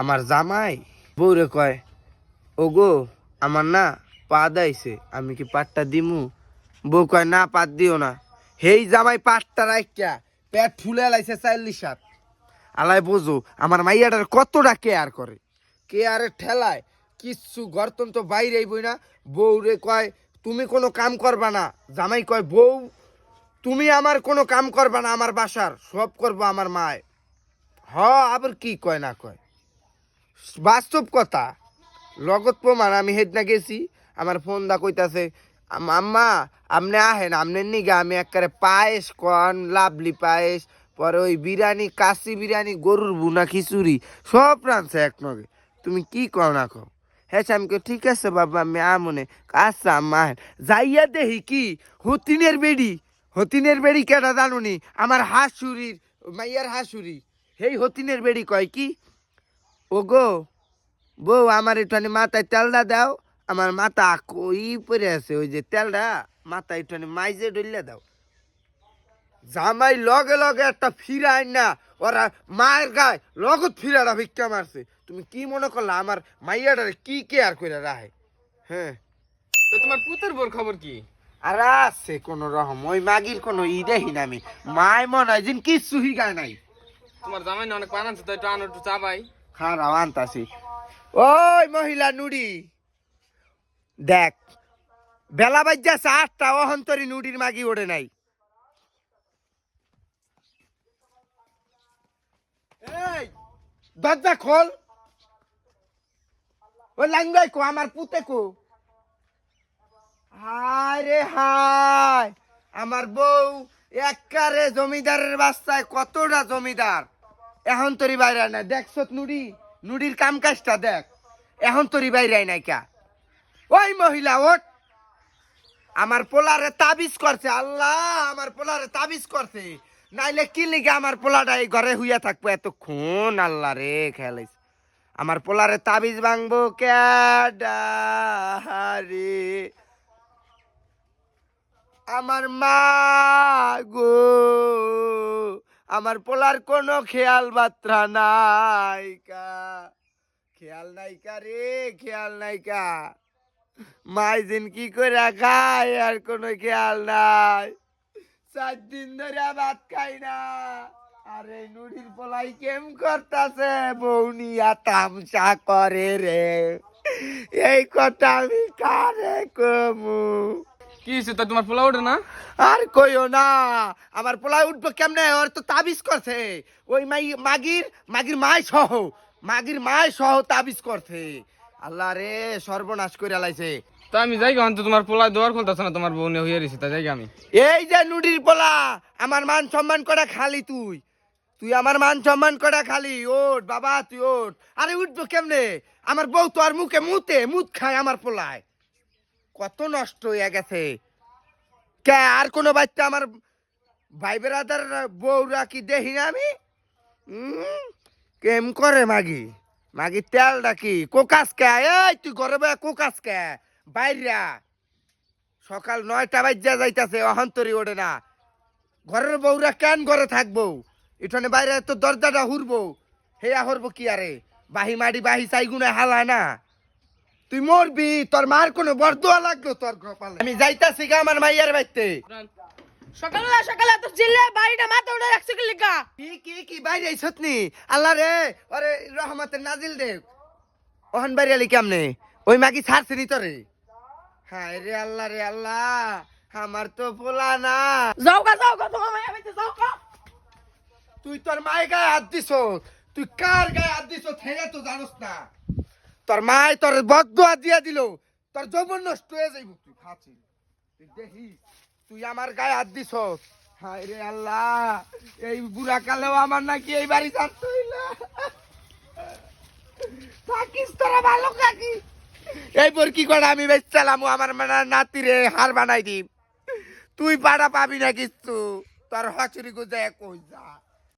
আমার জামাই বউরে কয় ও গো আমার না পা দাইছে আমি কি পাটটা দিমু? বউ কয়, না পাত দিও না। হেই জামাই, পাটটা রাখিয়া পেট ফুলে লাইছে চাল্লিশ সাত আলাই বোঝো, আমার মাইয়াটার কতটা কেয়ার করে। কেয়ারের ঠেলায় কিচ্ছু গর্তন তো বাইরেই বই না। বউ রে কয়, তুমি কোনো কাম করবা না। জামাই কয়, বউ, তুমি আমার কোনো কাম করবা না আমার বাসার, সব করব আমার মায়। হ, আবার কি কয় না কয়। বাস্তব কথা। লগত প্রমাণ আমি হেদনা গেছি আমার ফোন দা কইতাছে আম্মা আপনি আহেন আপনার নিগা আমি একবারে পায়েস কন লাভলি পায়েস পরে ওই বিরিয়ানি কাশি বিরিয়ানি গরুর বুনা খিচুড়ি সব রাঁধছে এক নগে। তুমি কি কও না কও? হ্যাঁ আমি কই, ঠিক আছে বাবা আমি আমনে আচ্ছা আম্মা যাইয়া দেহি কি হতিনের বেড়ি হতিনের বেড়ি কেটা জানুনি? আমার হাসুরির মাইয়ার হাসুরি। হেই হতিনের বেড়ি কয় কি? ও গো বউ আমার একটুখানি মাথায় তেলটা দাও আমার মাথা কই পরে আছে ওই যে তেলটা মাথায় একটুখানি মাইজে ডইলে দাও। জামাই লগে লগে একটা ফিরাই না ওরা মায়ের গায়ে লগত ফিরাটা ভিক্ষা মারছে। তুমি কি মনে করলা আমার মাইয়াটারে কি কেয়ার করে রাখে? হ্যাঁ। তো তোমার পুতের বোর খবর কি? আর আছে কোন রকম ওই মাগির কোনো ই দেখি না আমি। মায় মনে হয় যেন কিচ্ছু হিগায় নাই। তোমার জামাই অনেক পান আছে তো একটু আনো একটু চাবাই খারাপ আনতাছি ওই মহিলা নুড়ি। দেখ, বেলা বাজ্যাছে আটটা অহন্তরী নুডির মাগি ওড়ে নাই। দরজা খোল। ওই লাঙ্গাই কো, আমার পুতে কো। হায় রে হায়, আমার বউ এককারে জমিদারের বাস্তায় কতটা জমিদার। এখন তোরই বাইরে আয় না দেখছ নুড়ি, নুড়ির কাম কাজটা দেখ। এখন তোরই বাইরে নাই কা। ওই মহিলা ওট আমার পোলারে তাবিজ করছে, আল্লাহ, আমার পোলারে তাবিজ করছে। নাইলে কি লিগে আমার পোলাটা এই ঘরে হুইয়া থাকব এতক্ষণ? আল্লাহ রে খেলাইছে আমার পোলারে তাবিজ ভাঙবো রে আমার মা গো। আমার পোলার কোনো খেয়াল বাত্রা নাইকা খেয়াল নাইকা রে, খেয়াল নাইকা মাই দিন কি করে খায়, আর কোনো খেয়াল নাই। চার দিন ধরে ভাত খাই না। আরে নুড়ির পোলাই কেম করতাছে বৌনিয়া তামসা করে রে। এই কথা আমি কারে কমু? তো তোমার পোলা ওঠে না? আর কইও না। আমার উঠবো কেমনে? ওর তো তাবিজ করছে। ওই মাই মাগির মাগির সহ। মাগির সহ তাবিজ করছে। আল্লাহ রে সর্বনাশ করে লাইছে। তো আমি যাই তো তোমার পোলা দোয়ার খুলতেছে না তোমার বউ নিয়ে হইয়া রয়েছে তা যাই আমি। এই যে নুডির পোলা আমার মান সম্মান করে খালি তুই। তুই আমার মান সম্মান করে খালি ওঠ বাবা তুই ওঠ। আরে উঠবো কেমনে? আমার বউ তো আর মুখে মুতে মুত খায় আমার পোলায়। কত নষ্ট হয়ে গেছে। কে, আর কোনো বাচ্চা আমার ভাই বেড়াদার বউরা কি দেখি না আমি? কেম করে মাগি? মাগি তেল ডাকি, কোকাস কে? এই, তুই ঘরে বয়ে কোকাস কে? বাইরা। সকাল নয়টা বাজ্যা যাইতাছে, অহন্তরি ওঠে না। ঘরের বউরা কেন ঘরে থাকব? এখানে বাইরে তো দরজাটা হুরবো। হেয়া হরবো কি আরে? বাহি মাডি বাহি চাই হালা না। তুই মরবি তোর মার কোনো বরদোয়া লাগল তোর কপালে। আমি যাইতাছি গা আমার মাইয়ার বাইতে সকালবেলা সকালে তো চিল্লে বাড়িটা মাথা উঠে রাখছে কি লিখা কি কি কি বাইরে সতনি আল্লাহ রে রহমতের নাজিল দে। ওহন বাইরে আলি কেমনে? ওই মাগি ছাড়ছে নি তোরে? হায় রে আল্লাহ রে আল্লাহ আমার তো পোলা না। যাও গা যাও গা তোমার বাইতে যাও গা তুই তোর মায়ের গায়ে হাত দিছ তুই কার গায়ে হাত দিছ হেরে তো জানোস না। তোর মায় তোর বদুয়া দিয়া দিল। তোর যৌবন নষ্ট হয়ে যাইব। তুই খাচ্ছি। দেখিস তুই আমার গায়ে হাত দিছ। হায় রে আল্লাহ, এই বুড়া কালেও আমার নাকি এই বাড়ি ছাড়তে থাকিস তোরা ভালো কাকি। এই বর কি করে আমি বেশ চালাম আমার মানে নাতি রে হার বানাই দিম। তুই পাড়া পাবি না কিছু তোর হচুরি গুজায় কই যা।